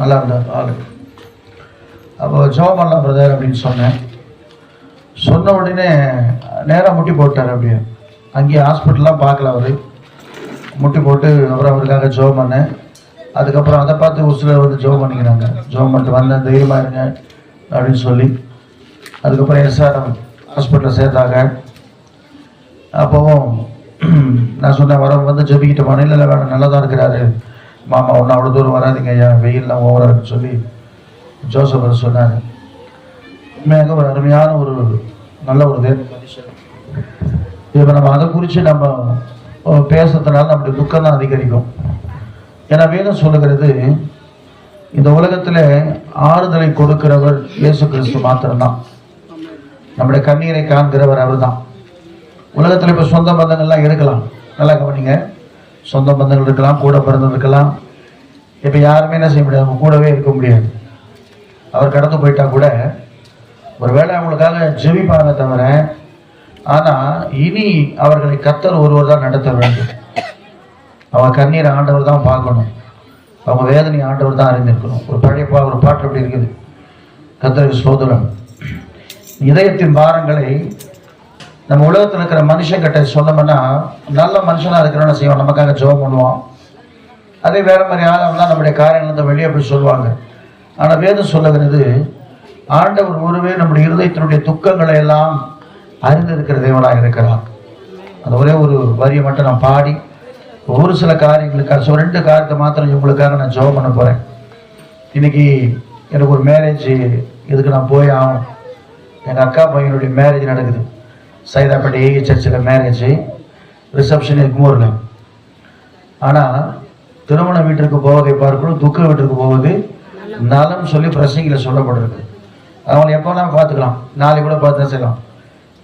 நல்லா இருந்தார் ஆளு அப்போ ஜோ பண்ணலாம் பிரதர் அப்படின்னு சொன்னேன். சொன்ன உடனே நேராக முட்டி போட்டார் அப்படியே. அங்கேயே ஹாஸ்பிட்டல்லாம் பார்க்கல அவர். முட்டி போட்டு அப்புறம் அவருக்காக ஜோ பண்ணேன் அதுக்கப்புறம் அதை பார்த்து ஒரு சிலர் வந்து ஜோ பண்ணிக்கிறாங்க. ஜோ பண்ணிட்டு வந்தேன் தைரியமாக இருங்க அப்படின்னு சொல்லி. அதுக்கப்புறம் எஸ்ஆர்எம் ஹாஸ்பிட்டலில் சேர்த்தாங்க அப்போவும் நான் சொன்னேன் வர வந்து ஜெபிக்கிட்ட போனேன் இல்லை வேணாம் நல்லா தான் இருக்கிறாரு. மாமா ஒன்றும் அவ்வளோ தூரம் வராதிங்க ஐயா வெயில்லாம் ஓவராக இருக்குன்னு சொல்லி ஜோசப் சொன்னாங்க சொன்னார். உண்மையாக ஒரு அருமையான ஒரு நல்ல ஒரு தேவ மனுஷன். இப்போ நம்ம அதை குறித்து நம்ம பேசுறதுனால நம்முடைய துக்கம் தான் அதிகரிக்கும். ஏன்னா வேதம் சொல்லுகிறது இந்த உலகத்தில் ஆறுதலை கொடுக்கிறவர் இயேசு கிறிஸ்து மாத்திரம்தான். நம்முடைய கண்ணீரை காண்கிறவர் அவர்தான். உலகத்தில் இப்போ சொந்த பந்தங்கள்லாம் இருக்கலாம். நல்லா கவனிங்க. சொந்த பந்தங்கள் இருக்கலாம் கூட பிறந்தவங்க இருக்கலாம். இப்போ யாருமே என்ன செய்ய முடியாது அவங்க கூடவே இருக்க முடியாது. அவர் கடந்து போயிட்டா கூட ஒரு வேளை அவங்களுக்காக ஜெபிப்பாங்க தவிர ஆனால் இனி அவர்களை கத்தர் ஒருவர் தான் நடத்த வேண்டும். அவங்க கண்ணீரை ஆண்டவர் தான் பார்க்கணும். அவங்க வேதனை ஆண்டவர் தான் அறிந்திருக்கணும். ஒரு பழைய ஒரு பாட்டு அப்படி இருக்குது. கத்தருக்கு சோதரம் இதயத்தின் பாரங்களை நம்ம உலகத்தில் இருக்கிற மனுஷங்கிட்ட சொன்னோம்னா நல்ல மனுஷனாக இருக்கிறவன செய்வோம் நமக்காக ஜெபம் பண்ணுவான். அதே வேற மாதிரி ஆளும் தான் நம்முடைய காரியம் வந்து வழி அப்படி சொல்லுவாங்க. ஆனால் வேதம் சொல்லுகிறது ஆண்டவர் ஒருவே நம்முடைய இருதயத்தினுடைய துக்கங்களை எல்லாம் அறிந்திருக்கிற தேவனாக இருக்கிறார். அந்த ஒரே ஒரு வரியை மட்டும் நான் பாடி ஒரு சில காரியங்களுக்காக ஸோ ரெண்டு காரியத்தை மாத்திரம் உங்களுக்காக நான் ஜெபம் பண்ண போகிறேன் இன்னைக்கு எனக்கு ஒரு மேரேஜ் இதுக்கு நான் போய் ஆகணும். எங்கள் அக்கா பையனுடைய மேரேஜ் நடக்குது. சைதாப்பேட்டை ஏகி சர்ச்சில் மேரேஜ் ரிசப்ஷன் எக்மூரில் ஆனால் திருமண வீட்டிற்கு போவதை பார்க்கணும் துக்க வீட்டிற்கு போவது நலம் சொல்லி பிரசங்கில் சொல்லப்பட்டிருக்கு அவங்களை எப்போ வேணாலும் பார்த்துக்கலாம். நாளைக்கு கூட பார்த்து தான் செய்யலாம்.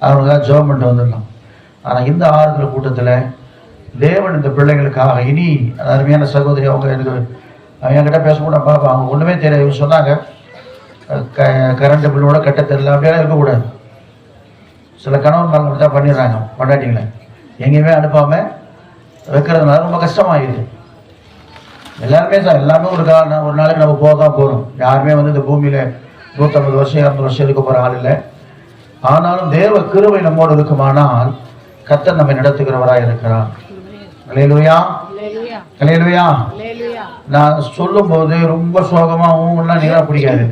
அவங்களுக்காக ஜோம் பண்ணிட்டு வந்துடலாம். ஆனால் இந்த ஆறுதல் கூட்டத்தில் தேவன் இந்த பிள்ளைகளுக்காக இனி அருமையான சகோதரி அவங்க எனக்கு என்கிட்ட பேசக்கூட பாப்பா அவங்க ஒன்றுமே தெரியாது இவங்க சொன்னாங்க க கரண்ட் பில்லோட கட்ட தெரியல. அப்படியெல்லாம் இருக்கக்கூடாது. சில கணவன் மகள் தான் பண்ணிடுறாங்க. பொண்டாட்டிங்களை. எங்கேயுமே அனுப்பாமல் வைக்கிறதுனால ரொம்ப கஷ்டமாகிடுது எல்லாருமே சார் எல்லாமே ஒரு கால ஒரு நாளைக்கு நம்ம போக தான் போகிறோம் யாருமே வந்து இந்த பூமியில் நூற்றம்பது வருஷம் இரநூறு வருஷம் இருக்க போகிற ஆள் இல்லை. ஆனாலும் தேவ கிருபை நம்மோடு இருக்குமானால் கத்தர் நம்மை நடத்துகிறவராக இருக்கிறார். அலையலுயா. அலையலுயா. நான் சொல்லும்போது ரொம்ப சோகமாகவும் நீங்களாம் பிடிக்காது.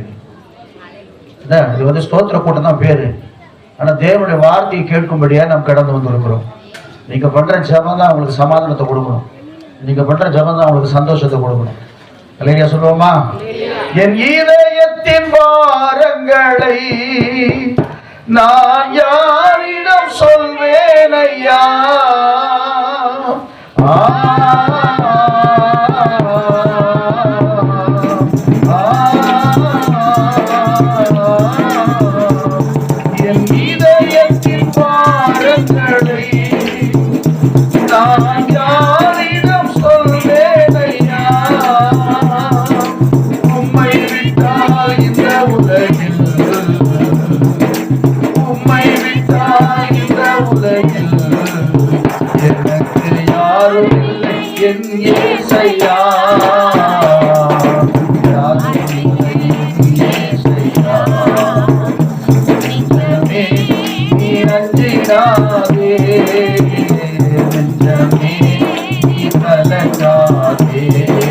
இது வந்து ஸ்தோத்திர கூட்டம் தான் பேரு. ஆனா தேவனுடைய வார்த்தையை கேட்கும்படியா நாம் கடந்து வந்திருக்கிறோம். நீங்க பண்ற ஜெபம் தான் உங்களுக்கு சமாதானத்தை கொடுக்கணும். நீங்க பண்ற ஜபம் தான் உங்களுக்கு சந்தோஷத்தை கொடுக்கணும். இல்லையா சொல்லுவோமா? என் இதயத்தின் பாரங்களை நான் யாரிடம் சொல்வேன் ஐயா? Hare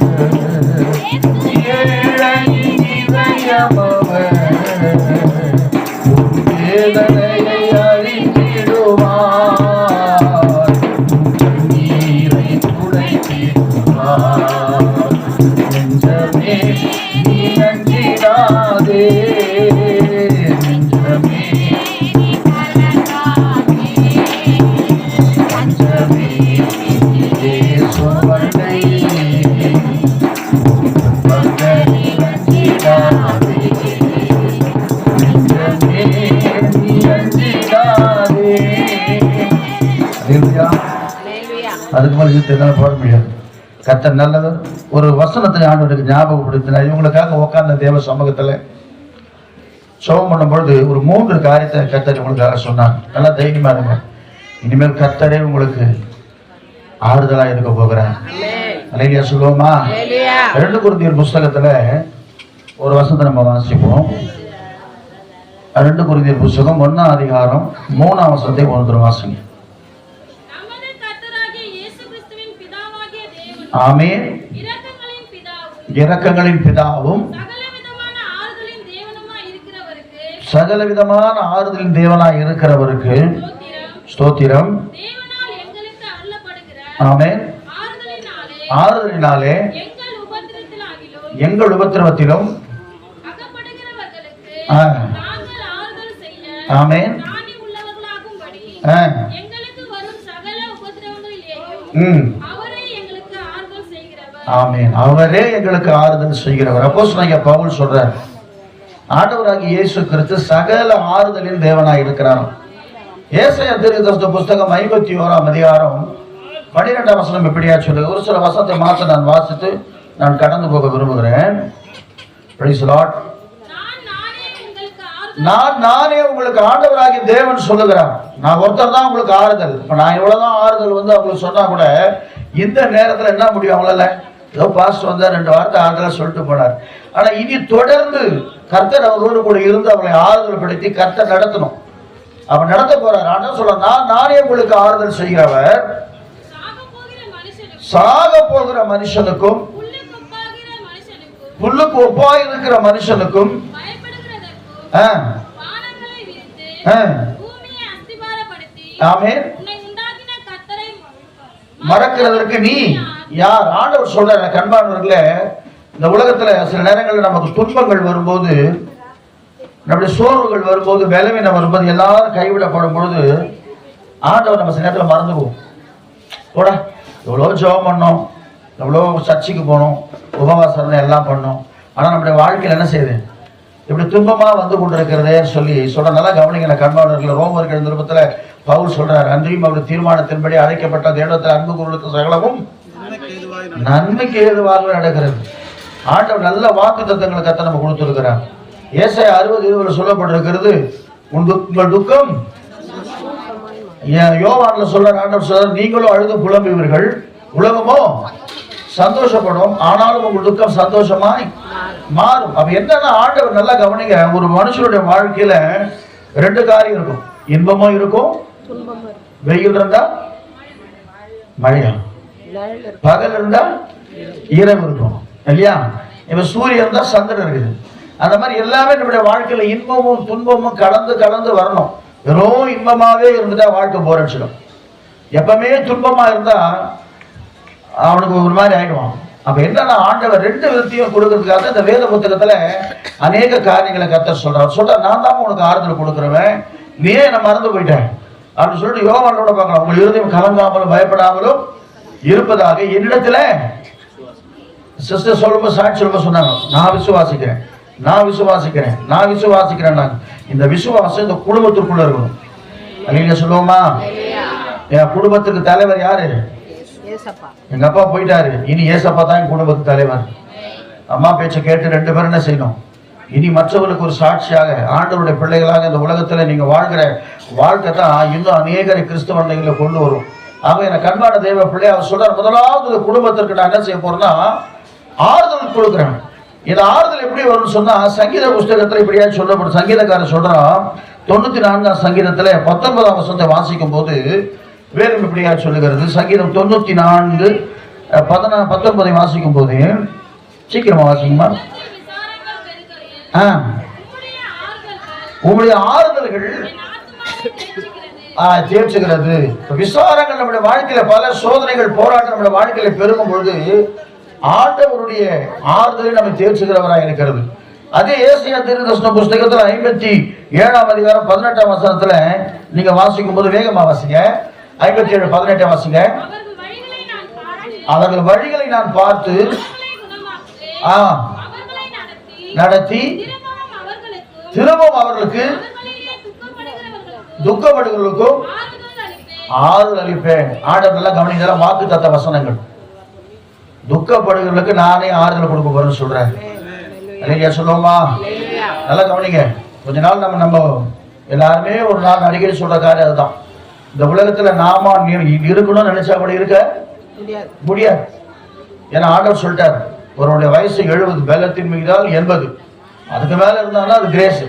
Thank you. அதுக்கு மேலே என்னால் போட முடியாது. கத்தர் நல்லவர். ஒரு வசனத்தை ஆண்டவருக்கு ஞாபகப்படுத்தினார் இவங்களுக்காக உட்கார்ந்த தேவ சமூகத்தில் சோகம் பண்ணும்பொழுது ஒரு மூன்று காரியத்தை கத்தர் உங்களுக்காக சொன்னாங்க நல்லா தைரியமா இருங்க. இனிமேல் கத்தரே உங்களுக்கு ஆறுதலா இருக்க போகிறேன் அலையா சொல்லுவோமா? ரெண்டு குருந்தியர் புஸ்தகத்துல ஒரு வசனத்தை நம்ம வாசிப்போம். ரெண்டு குருந்தியர் புஸ்தகம் ஒன்னாம் அதிகாரம் மூணாம் வசனத்தை ஒன்று வாசிங்க நமது கர்த்தராகிய இயேசு கிறிஸ்துவின் ஆமென். இரக்கங்களின் பிதாவும் சகலவிதமான ஆறுதலின் தேவனுமாய் இருக்கிறவருக்கு சகல விதமான ஆறுதலின் தேவனாய் இருக்கிறவருக்கு ஸ்தோத்திரம். ஆமென். ஆறுதலினாலே எங்கள் உபத்திரவத்திலும் அகப்படுகிறவர்களுக்கு ஆ. நாங்கள் ஆறுதல் செய்ய ஆமென் ஞானி உள்ளவர்களாகும்படி ஆ, எங்களுக்கு வரும் சகல உபத்திரவங்களிலேயும் ம் அவரே எங்களுக்கு ஆறுதல் செய்கிறவர் ஆமென். அவரே எங்களுக்கு ஆறுதல் செய்கிறவர். அப்போஸ் நாங்க பவுல் சொல்றார் ஆண்டவராகி இயேசு கிறிஸ்து சகல ஆறுதலின் தேவனாய் இருக்கிறார். ஏசைய தீர்க்கதரிசன புஸ்தகம் ஐம்பத்தி ஓராம் அதிகாரம் பன்னிரெண்டாம் வசனம் இப்படியா சொல்லுங்க. ஒரு சில வசத்தை மாற்ற நான் வாசித்து நான் கடந்து போக விரும்புகிறேன். ப்ளீஸ் லாட் நான் நானே உங்களுக்கு ஆண்டவராகி தேவன் சொல்லுகிறான். நான் ஒருத்தர் தான் உங்களுக்கு ஆறுதல். இப்போ நான் இவ்வளவுதான் ஆறுதல் வந்து அவங்களுக்கு சொன்னால் கூட இந்த நேரத்தில் என்ன முடியும் அவங்களால? ஏதோ பாஸ்ட் வந்தா ரெண்டு வார்த்தை ஆறுதலா சொல்லிட்டு போனார். ஆனா இனி தொடர்ந்து கர்த்தர் அவரோடு கூட இருந்து அவங்களை ஆறுதல் படுத்தி கர்த்தர் நடத்தணும். அவர் நடத்த போறார். ஆனா சொல்ல நான் நானே உங்களுக்கு ஆறுதல் செய்கிறவர் சாக போகிற மனுஷனுக்கும் புல்லுக்கு ஒப்பாய் இருக்கிற மனுஷனுக்கும் பயப்படுகிறதற்கும் ஆ, வானங்களை விரித்து ஆ, பூமியை அஸ்திபாரப்படுத்தி ஆமென். உன்னை உண்டாக்கின கர்த்தரை மறக்கிறதற்கு நீ யார்? ஆண்டவர் சொல்ற கண்பானவர்களே இந்த உலகத்துல சில நேரங்களில் நமக்கு துன்பங்கள் வரும்போது நம்முடைய சோர்வுகள் வரும்போது பலவீனம் வரும்போது எல்லாரும் கைவிடப்படும் பொழுது ஆண்டவர் நம்ம சில நேரத்தில் மறந்துடுவோம். கூட எவ்வளோ ஜெபம் பண்ணோம் எவ்வளோ சர்ச்சைக்கு போனோம் உபவாசம் எல்லாம் பண்ணோம். ஆனால் நம்முடைய வாழ்க்கையில் என்ன செய்யுது? இப்படி துன்பமாக வந்து கொண்டிருக்கிறதே சொல்லி சொல்ற நல்லா கவனிக்கிற கண்பாளர்கள் ரோமர்கள் நிருபத்தில் பவுல் சொல்றார் அன்றியும் அவருடைய தீர்மானத்தின்படி அழைக்கப்பட்ட தேவத்தில் அன்பு குரலுக்கு சகலமும் நன்மைக்கு ஏதுவாக நடக்கிறது? ஆண்டவர் நல்ல வாக்கு தத்தங்களை கத்த நம்ம கொடுத்துருக்கிறார். ஏசாய அறுபது இருபதுல சொல்லப்பட்டிருக்கிறது உன் உங்கள் துக்கம் யோவான்ல சொல்ற ஆண்டவர் சொல்ற நீங்களும் அழுது புலம்புவீர்கள். உலகமோ சந்தோஷப்படும். ஆனாலும் உங்கள் துக்கம் சந்தோஷமாய் மாறும். அப்ப என்னன்னா ஆண்டவர் நல்லா கவனிங்க ஒரு மனுஷனுடைய வாழ்க்கையில ரெண்டு காரியம் இருக்கும். இன்பமும் இருக்கும். வெயில் இருந்தா மழையா? பகல் இருந்தால் இரவு இருக்கும். இல்லையா? இப்ப சூரியன் தான் சந்திரன் இருக்குது. அந்த மாதிரி எல்லாமே நம்முடைய வாழ்க்கையில இன்பமும் துன்பமும் கலந்து கலந்து வரணும். வெறும் இன்பமாவே இருந்துட்டா வாழ்க்கை போரடிச்சிடும் எப்பவுமே துன்பமா இருந்தா அவனுக்கு ஒரு மாதிரி ஆயிடுவான். அப்ப என்னன்னா ஆண்டவர் ரெண்டு விதத்தையும் கொடுக்கறதுக்காக இந்த வேத புத்தகத்துல அநேக காரியங்களை கத்த சொல்றான் சொல்ற நான் தான் உனக்கு ஆறுதல் கொடுக்குறவன். நீ ஏன் என்ன மறந்து போயிட்டேன் அப்படின்னு சொல்லிட்டு யோகானோட பார்க்கலாம். உங்கள் இருதயம் கலங்காமலும் பயப்படாமலும் இருப்பதாக என்னிடத்துல சிஸ்டர் சொல்லும்போது சாட்சி சொல்லும்போது சொன்னாங்க. நான் விசுவாசிக்கிறேன். நான் விசுவாசிக்கிறேன். நான் விசுவாசிக்கிறேன் நான். இந்த விசுவாசம் இந்த குடும்பத்திற்குள்ள இருக்கணும். அல்லைங்க சொல்லுவோமா? என் குடும்பத்துக்கு தலைவர் யாரு? எங்க அப்பா போயிட்டாரு. இனி ஏசப்பா தான் என் குடும்பத்துக்கு தலைவர். அம்மா பேச்சை கேட்டு ரெண்டு பேரும் என்ன செய்யணும்? இனி மற்றவர்களுக்கு ஒரு சாட்சியாக ஆண்டவருடைய பிள்ளைகளாக இந்த உலகத்துல நீங்க வாழ்கிற வாழ்க்கை தான் இன்னும் அநேகரை கிறிஸ்தவ கொண்டு வரும். ஆக எனக்கு கண்பான தெய்வ பிள்ளை அவர் சொல்றார் முதலாவது குடும்பத்திற்கு நான் என்ன செய்ய போறேன்னா ஆறுதல் கொடுக்குறேன். இந்த ஆறுதல் எப்படி வரும்னு சொன்னா சங்கீத புஸ்தகத்துல இப்படியா சொல்லப்படும். சங்கீதக்காரர் சொல்றான் தொண்ணூத்தி நான்காம் சங்கீதத்துல பத்தொன்பதாம் வசனத்தை வாசிக்கும் போது வேதம் இப்படியா சொல்லுகிறது. சங்கீதம் தொண்ணூத்தி நான்கு பதினா பத்தொன்பதை வாசிக்கும் போது சீக்கிரமா வாசிக்குமா ஆ. உங்களுடைய ஆறுதல்கள் என் இப்ப விசாரங்கள் நம்முடைய வாழ்க்கையில பல சோதனைகள் போராட்டம் நம்முடைய வாழ்க்கையில பெருகும் பொழுது ஆண்டவருடைய ஆறுதலை நம்ம தேர்ச்சுகிறவராக இருக்கிறது. அதே ஏசியா திருதர்ஷன புஸ்தகத்துல ஐம்பத்தி ஏழாம் அதிகாரம் பதினெட்டாம் வசனத்துல நீங்க வாசிக்கும் போது வேகமா வாசிங்க. ஐம்பத்தி ஏழு பதினெட்டாம் வாசிங்க. அவர்கள் வழிகளை நான் பார்த்து ஆ நடத்தி திரும்பவும் அவர்களுக்கு திரும்பவும் அவர்களுக்கு அவர்களிலே துக்கப்படுகிறவர்களுக்கு துக்கப்படுகளுக்கும் ஆறுதல் அளிப்பேன் ஆறுதல் அளிப்பேன். ஆண்டவர் எல்லாம் கவனிக்கலாம் வாக்கு தத்த வசனங்கள். துக்கப்படுகிறவர்களுக்கு நானே ஆறுதல் கொடுக்க போறேன்னு சொல்றேன். இல்லையா சொல்லுவோமா? நல்லா கவனிங்க. கொஞ்ச நாள் நம்ம நம்ம எல்லாருமே ஒரு நாள் அடிக்கடி சொல்ற காரியம் அதுதான். இந்த உலகத்துல நாம நீ- இருக்கணும்னு நினைச்சா கூட இருக்க முடியாது. ஏன்னா ஆண்டவர் சொல்லிட்டார் ஒருவருடைய வயசு எழுபது பலத்தின் மிகுதால் எண்பது. அதுக்கு மேல இருந்தாங்கன்னா அது கிரேஸ்.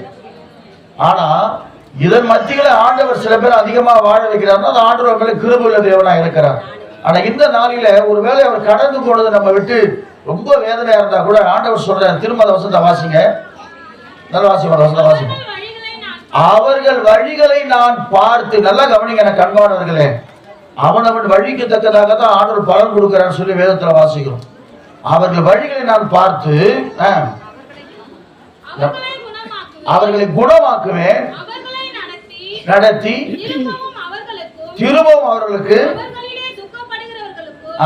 ஆனா இதன் மத்தியில ஆண்டவர் சில பேர் அதிகமா வாழ வைக்கிறார்னா ஆண்டவர் மேல கிருபுள்ள தேவனா இருக்கிறார். ஆனா இந்த நாளில ஒருவேளை அவர் கடந்து போனது நம்ம விட்டு ரொம்ப வேதனையா இருந்தா கூட ஆண்டவர் சொல்றார் திருமத வசந்த வாசிங்க. நல்ல வாசிங்க வசந்த வாசிங்க. அவர்கள் வழிகளை நான் பார்த்து நல்லா கவனிங்க எனக்கு கண்பானவர்களே. அவனவன் வழிக்கு தக்கதாக தான் ஆண்டவர் பலன் கொடுக்கிறான்னு சொல்லி வேதத்துல வாசிக்கிறோம். அவர்கள் வழிகளை நான் பார்த்து அவர்களை குணமாக்குவேன். நடத்தி திரும்பவும் அவர்களுக்கு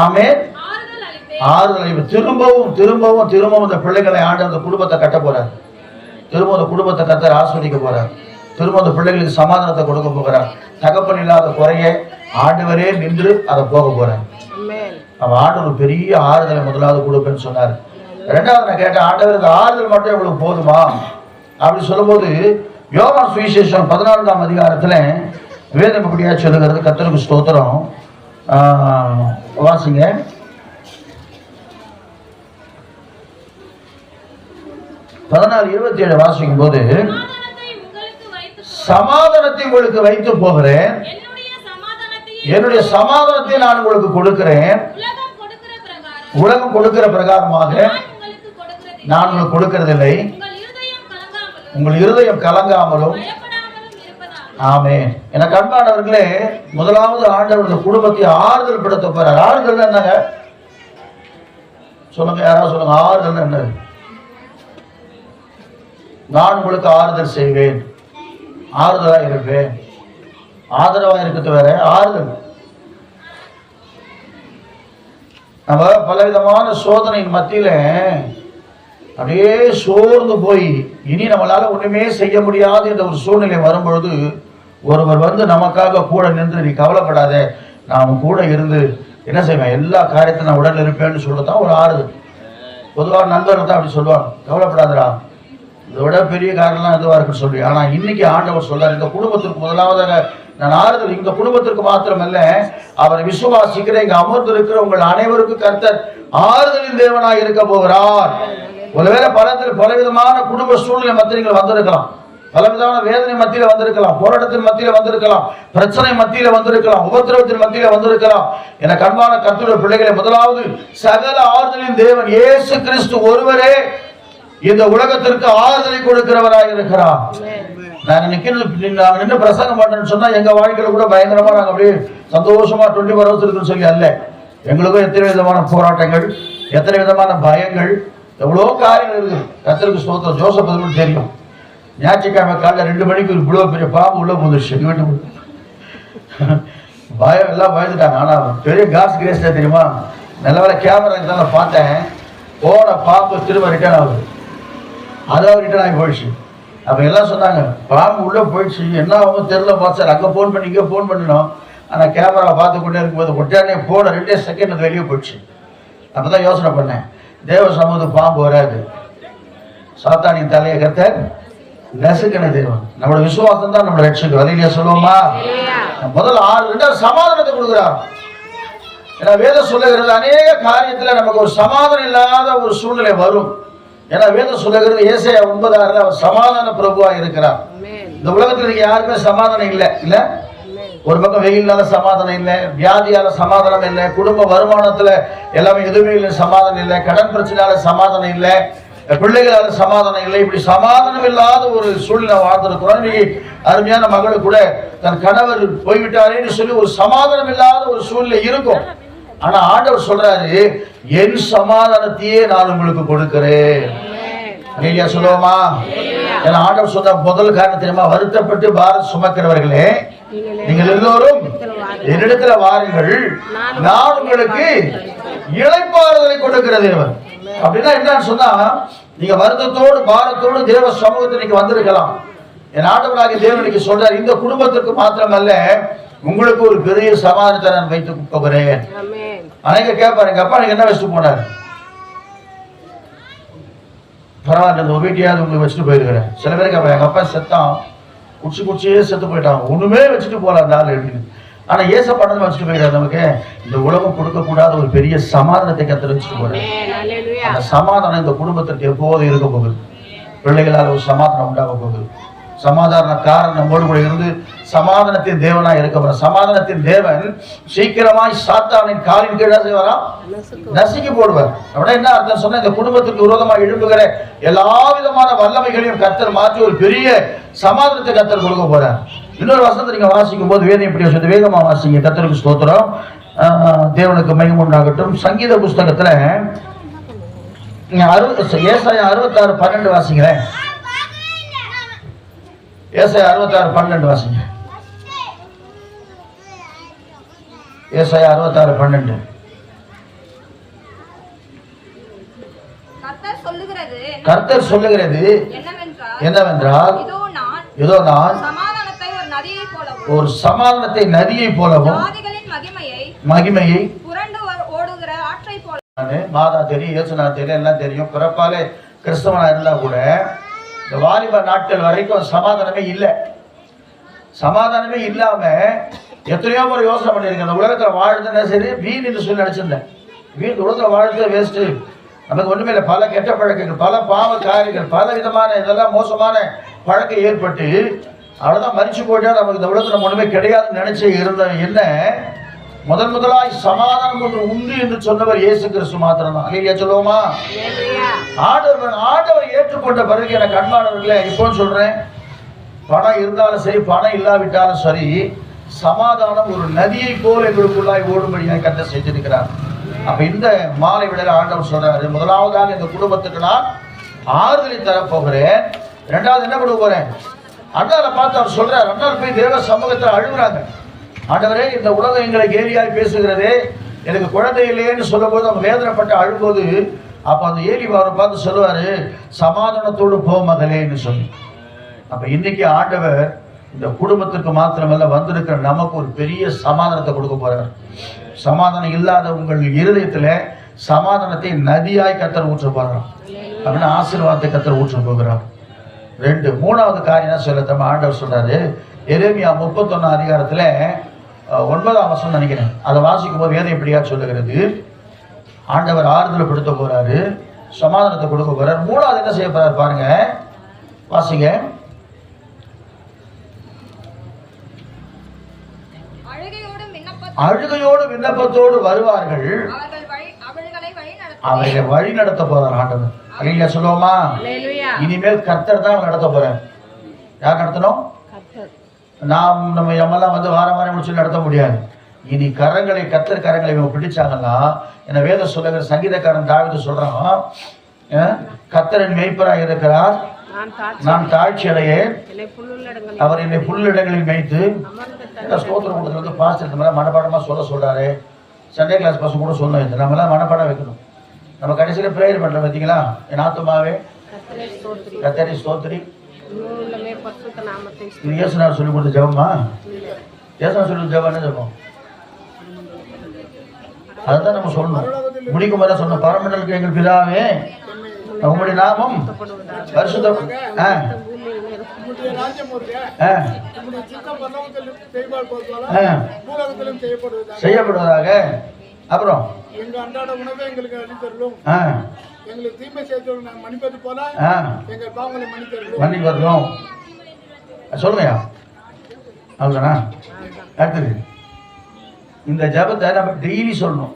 ஆமென். ஆறுதல் திரும்பவும் திரும்பவும் திரும்பவும் இந்த பிள்ளைகளை ஆண்டு அந்த குடும்பத்தை கட்ட போறார். திரும்ப அந்த குடும்பத்தை கத்தர் ஆஸ்வதிக்க போறார். திரும்ப அந்த பிள்ளைகளுக்கு சமாதானத்தை கொடுக்க போகிறார். தகப்பன் இல்லாத குறைய ஆண்டவரே நின்று அதை போக போறார். ஆமென். அவன் ஆண்டவர் பெரிய ஆறுதலை முதலாவது கொடுப்பேன்னு சொன்னார். ரெண்டாவது நான் கேட்டேன் ஆண்டவருக்கு ஆறுதல் மட்டும் இவங்களுக்கு போதுமா? அப்படி சொல்லும்போது யோகா சுவிசேஷம் பதினான்காம் அதிகாரத்தில் வேதம் அப்படியா சொல்லுகிறது கத்தருக்கு ஸ்தோத்திரம். வாசிங்க. பதினாலு இருபத்தி ஏழு வாசிக்கும் போது சமாதானத்தை உங்களுக்கு வைத்து போகிறேன். என்னுடைய சமாதானத்தை நான் உங்களுக்கு கொடுக்கிறேன். உலகம் கொடுக்கிற பிரகாரமாக நான் உங்களுக்கு கொடுக்கிறதை கொடுக்கிறதில்லை. உங்கள் இருதயம் கலங்காமலும் ஆமே எனக்கு அன்பானவர்களே முதலாவது ஆண்டவர்கள் குடும்பத்தை ஆறுதல் படுத்த போறார். ஆறுதல் என்னங்க? சொல்லுங்க யாராவது சொல்லுங்க ஆறுதல் என்ன? நான் உங்களுக்கு ஆறுதல் செய்வேன். ஆறுதலா இருப்பேன். ஆதரவா இருக்கிறது வேற ஆறுதல். நம்ம பலவிதமான சோதனையின் மத்தியில அப்படியே சோர்ந்து போய் இனி நம்மளால ஒண்ணுமே செய்ய முடியாது என்ற ஒரு சூழ்நிலை வரும்பொழுது ஒருவர் வந்து நமக்காக கூட நின்று நீ கவலைப்படாத நான் கூட இருந்து என்ன செய்வேன்? எல்லா காரியத்தையும் நான் உடல் இருப்பேன்னு சொல்லத்தான் ஒரு ஆறுதல். பொதுவாக நண்பர்கள் தான் அப்படி சொல்லுவாங்க. கவலைப்படாதடா. இதை விட பெரிய காரணம்லாம் எதுவாக இருக்குன்னு சொல்லி. ஆனால் இன்னைக்கு ஆண்டவர் சொல்றார் இந்த குடும்பத்திற்கு முதலாவதாக நான் ஆறுதல் இந்த குடும்பத்திற்கு மாத்திரமல்ல அவரை விசுவாசிக்கிற இங்கே அமர்ந்து இருக்கிற உங்கள் அனைவருக்கும் கர்த்தர் ஆறுதலின் தேவனாக இருக்க போகிறார். ஒருவேளை பலத்தில் பலவிதமான குடும்ப சூழ்நிலை மத்திய நீங்கள் வந்திருக்கலாம். பலவிதமான வேதனை மத்தியில வந்திருக்கலாம். போராட்டத்தின் மத்தியில வந்திருக்கலாம். பிரச்சனை மத்தியில வந்திருக்கலாம். உபத்திரவத்தின் மத்தியில வந்திருக்கலாம். என கண்பான கர்த்தருடைய பிள்ளைகளை முதலாவது சகல ஆறுதலின் தேவன் இயேசு கிறிஸ்து ஒருவரே இந்த உலகத்திற்கு ஆறுதலை கொடுக்கிறவராக இருக்கிறார். நாங்க நிக்கிறது நாங்க நின்று பிரசங்கம் பண்றேன்னு சொன்னா எங்க வாழ்க்கையில கூட பயங்கரமா நாங்க அப்படியே சந்தோஷமா டுவெண்ட்டி ஃபோர் ஹவர்ஸ் இருக்குன்னு சொல்லி அல்ல. எங்களுக்கும் எத்தனை விதமான போராட்டங்கள் எத்தனை விதமான பயங்கள் எவ்வளோ காரியங்கள் இருக்குது கத்தருக்கு ஸ்தோத்திரம். ஜோசப் அதுக்கு தெரியும். ஞாயிற்றுக்கிழமை காலையில் ரெண்டு மணிக்கு ஒரு இவ்வளோ பெரிய பாம்பு உள்ள போந்துருச்சு வீட்டுக்கு பயம் எல்லாம் பயந்துட்டாங்க ஆனால் பெரிய காஸ் கிரேஸ் தெரியுமா? நல்ல வேலை கேமரா இருந்தாலும் பார்த்தேன். போன பாம்பு திரும்ப ரிட்டர்ன் ஆகுது. அதாவது ரிட்டர்ன் ஆகி போயிடுச்சு. அப்போ எல்லாம் சொன்னாங்க பாம்பு உள்ளே போயிடுச்சு. என்ன ஆகும் தெரில சார் அங்கே ஃபோன் பண்ணி இங்கே ஃபோன் பண்ணினோம் ஆனால் கேமரா பார்த்து கொண்டே இருக்கும்போது உடனே போன ரெண்டே செகண்ட் அது வெளியே போயிடுச்சு. அப்போ தான் யோசனை பண்ணேன். தேவ சமூகத்து பாம்பு வராது. சாத்தானின் தலையை கத்த நசுக்கின தேவன். நம்மளோட விசுவாசம் தான் நம்மளை ரட்சிக்கும். வலையிலேயே சொல்லுவோமா? முதல்ல ஆறு ரெண்டாவது சமாதானத்தை கொடுக்குறார். ஏன்னா வேதம் சொல்லுகிறது அநேக காரியத்துல நமக்கு ஒரு சமாதானம் இல்லாத ஒரு சூழ்நிலை வரும். ஏன்னா வேதம் சொல்லுகிறது ஏசையா ஒன்பதாறுல அவர் சமாதான பிரபுவா இருக்கிறார். இந்த உலகத்துல யாருமே சமாதானம் இல்லை. இல்ல? ஒரு பக்கம் வெயில்னால சமாதானம் இல்லை வியாதியால சமாதானம் இல்லை குடும்ப வருமானத்துல எல்லாமே எதுவுமே இல்லை சமாதானம் இல்லை கடன் பிரச்சனையால சமாதானம் இல்லை பிள்ளைகளால சமாதானம் இல்லை இப்படி சமாதானம் இல்லாத ஒரு சூழ்நிலை வாழ்ந்திருக்கிறோம் இன்னைக்கு அருமையான மகள் கூட தன் கணவர் போய்விட்டாரேன்னு சொல்லி ஒரு சமாதானம் இல்லாத ஒரு சூழ்நிலை இருக்கும். ஆனா ஆண்டவர் சொல்றாரு என் சமாதானத்தையே நான் உங்களுக்கு கொடுக்கிறேன். ஐயா சொல்லுவோமா? ஏன்னா ஆண்டவர் சொன்ன முதல் காரணம் தெரியுமா? வருத்தப்பட்டு பாரத் சுமக்கிறவர்களே நீங்கள் எல்லோரும் என்னிடத்துல வாருங்கள். நான் உங்களுக்கு இளைப்பாறுதலை கொடுக்கிற தேவன் அப்படின்னா என்னன்னு சொன்னா நீங்க வருத்தத்தோடு பாரத்தோடு தேவ சமூகத்தில் நீங்க வந்திருக்கலாம். என் ஆண்டவராகிய தேவனுக்கு சொல்றார் இந்த குடும்பத்திற்கு மாத்திரமல்ல உங்களுக்கு ஒரு பெரிய சமாதானத்தை நான் வைத்து போகிறேன் அனைக்க கேட்பாரு எங்க அப்பா நீங்க என்ன வச்சுட்டு போனார்? பரவாயில்ல ஒரு வீட்டையாவது உங்களுக்கு வச்சுட்டு போயிருக்கிறேன். சில பேருக்கு அப்ப எங்க அப்பா செத்தான். குடிச்சு குடிச்சே செத்து போயிட்டான். ஒண்ணுமே வச்சுட்டு போல அந்த ஆள் அப்படின்னு ஆனா ஏச படம் வச்சுட்டு போயிடாரு நமக்கு? இந்த உலகம் கொடுக்கக்கூடாத ஒரு பெரிய சமாதானத்தை கத்து வச்சுட்டு போறேன் அந்த சமாதானம் இந்த குடும்பத்திற்கு எப்போதும் இருக்க போகுது. பிள்ளைகளால் ஒரு சமாதானம் உண்டாக போகுது. சமாதான காரணம் நம்மோடு கூட இருந்து சமாதானத்தின் தேவனாக இருக்க போற சமாதானத்தின் தேவன் சீக்கிரமாய் சாத்தானின் காலின் கீழே செய்வாரா நசுக்கி போடுவார். அப்படின்னா என்ன அர்த்தம்? சொன்ன இந்த குடும்பத்துக்கு விரோதமாக எழும்புகிற எல்லா விதமான வல்லமைகளையும் கத்தர் மாற்றி ஒரு பெரிய சமாதானத்தை கத்தர் கொடுக்க போறார். இன்னொரு வசனத்தை நீங்க வாசிக்கும் போது வேதம் இப்படி சொல்லி வேகமா வாசிங்க. கத்தருக்கு ஸ்தோத்திரம். தேவனுக்கு மகிமை உண்டாகட்டும். சங்கீத புஸ்தகத்துல நீங்க அறுபது ஏசாயா அறுபத்தாறு பன்னெண்டு வாசிங்களேன் ஏசாயா அறுபத்தாறு பன்னெண்டு வாசிங்க. ஏசாயா அறுபத்தாறு பன்னெண்டு. கர்த்தர் சொல்லுகிறது. என்னவென்றால் இதோ நான் ஒரு நதியை போலவும் ஒரு சமாதானத்தை நதியை போலவும் மகிமையை மாதா தெரியும் இயேசுனா தெரியும் எல்லாம் தெரியும் பிறப்பாலே கிறிஸ்தவனா இருந்தா கூட இந்த வாலிப நாட்கள் வரைக்கும் சமாதானமே இல்லை. சமாதானமே இல்லாம எத்தனையோ முறை யோசனை பண்ணியிருக்கேன் இந்த உலகத்துல வாழ்றதுன்னா சரி வீண் என்று சொல்லி நினைச்சிருந்தேன். வீண் உலகத்துல வாழ்றது வேஸ்ட் நமக்கு ஒண்ணுமே இல்லை. பல கெட்ட பழக்கங்கள் பல பாவ காரியங்கள் பல விதமான இதெல்லாம் மோசமான பழக்கம் ஏற்பட்டு அவ்வளவுதான் மறிச்சு போயிட்டா நமக்கு இந்த உலகத்துல ஒன்றுமே ஒண்ணுமே கிடையாதுன்னு நினைச்சு இருந்த என்ன முதன் முதலாய் சமாதானம் ஒன்று உண்டு என்று சொன்னவர் இயேசு கிறிஸ்து மாத்திரம் தான் இல்லையா சொல்லுவோமா ஆண்டவர் ஆண்டவர் ஏற்றுக்கொண்ட பிறகு எனக்கு அன்பானவர்களே இப்போ சொல்றேன். பணம் இருந்தாலும் சரி பணம் இல்லாவிட்டாலும் சரி சமாதானம் ஒரு நதியை போல எங்களுக்குள்ளாய் ஓடும்படியாக கத்த செஞ்சிருக்கிறார். அப்ப இந்த மாலை விடையில ஆண்டவர் சொல்றாரு முதலாவதாக இந்த குடும்பத்துக்கு நான் ஆறுதலை தரப்போகிறேன் ரெண்டாவது என்ன கொடுக்க போறேன்? அண்ணாவை பார்த்து அவர் சொல்றார் அண்ணால் போய் தேவ சமூகத்தில் அழுகுறாங்க. ஆண்டவரே இந்த உலகம் எங்களை கேலியாய் பேசுகிறதே. எனக்கு குழந்தை இல்லையேன்னு சொல்லும்போது அவங்க வேதனைப்பட்டு அழும்போது அப்போ அந்த ஏலி அவரை பார்த்து சொல்லுவார் சமாதானத்தோடு போ மகளேன்னு சொல்லி. அப்போ இன்னைக்கு ஆண்டவர் இந்த குடும்பத்திற்கு மாத்திரமல்ல வந்திருக்கிற நமக்கு ஒரு பெரிய சமாதானத்தை கொடுக்க போகிறார் சமாதானம் இல்லாத உங்கள் இருதயத்தில் சமாதானத்தை நதியாய் கத்தர் ஊற்ற போகிறார். அப்படின்னு ஆசீர்வாதத்தை கத்தர் ஊற்ற போகிறார். ரெண்டு மூணாவது காரியம் சொல்ல நம்ம ஆண்டவர் சொன்னார் எரேமியா முப்பத்தொன்னு அதிகாரத்தில் ஒன்பதாம் வசனம் நினைக்கிறேன். அதை வாசிக்கும் போது வேதம் எப்படியா சொல்லுகிறது? ஆண்டவர் ஆறுதல் படுத்த போறாரு சமாதானத்தை கொடுக்க போறாரு மூணாவது என்ன செய்ய போறாரு பாருங்க. வாசிங்க. அழுகையோடு விண்ணப்பத்தோடு வருவார்கள். அவர்கள் வழி நடத்த போறார் ஆண்டவர். அலையில சொல்லுவோமா? இனிமேல் கர்த்தர் தான் நடத்த போறார். யார் நடத்தணும்? நாம் நம்ம எம்மெல்லாம் வந்து வாரம் வாரம் முடிச்சு நடத்த முடியாது. இனி கரங்களை கர்த்தர் கரங்களை இவங்க பிடிச்சாங்கன்னா என்ன வேத சொல்லுகிற சங்கீதக்காரன் தாவித சொல்றான் அஹ், கர்த்தரின் மேய்ப்பராக இருக்கிறார். நான் தாழ்ச்சி அடையேன். அவர் என்னை புல்லிடங்களில் மேய்த்து ஸ்தோத்திரம் வந்து பாஸ்டர் இந்த மாதிரி மனப்பாடமா சொல்ல சொல்றாரு. சண்டே கிளாஸ் பசங்க கூட சொல்லணும் இது. நம்மளாம் மனப்பாடம் வைக்கணும். நம்ம கடைசியில் ப்ரேயர் பண்றோம் பார்த்தீங்களா என் ஆத்துமாவே. கத்தரி ஸ்தோத்திரி. இது இயேசுனார் சொல்லி கொடுத்த ஜெபமா? இயேசுனார் சொல்லி கொடுத்த ஜெபம் என்ன ஜெபம்? அதுதான் நம்ம சொல்லணும். முடிக்கும் வரை சொன்ன பரமண்டலுக்கு எங்கள் பிதாவே உங்களுடைய நாமம் பரிசுத்தம் ஆ. செய்யப்படுவதாக. அப்புறம்? எங்க அன்றாட உணவை எங்களுக்கு அளித்தருளும் எங்களுக்கு தீமை செய்தவர்கள் நான் மன்னிப்பது போல எங்கள் பாவங்களை மன்னித்தருளும் வரணும் சொல்லுங்கய்யா அவ்வளோதானா அடுத்தது. இந்த ஜபத்தை நம்ம டெய்லி சொல்லணும்.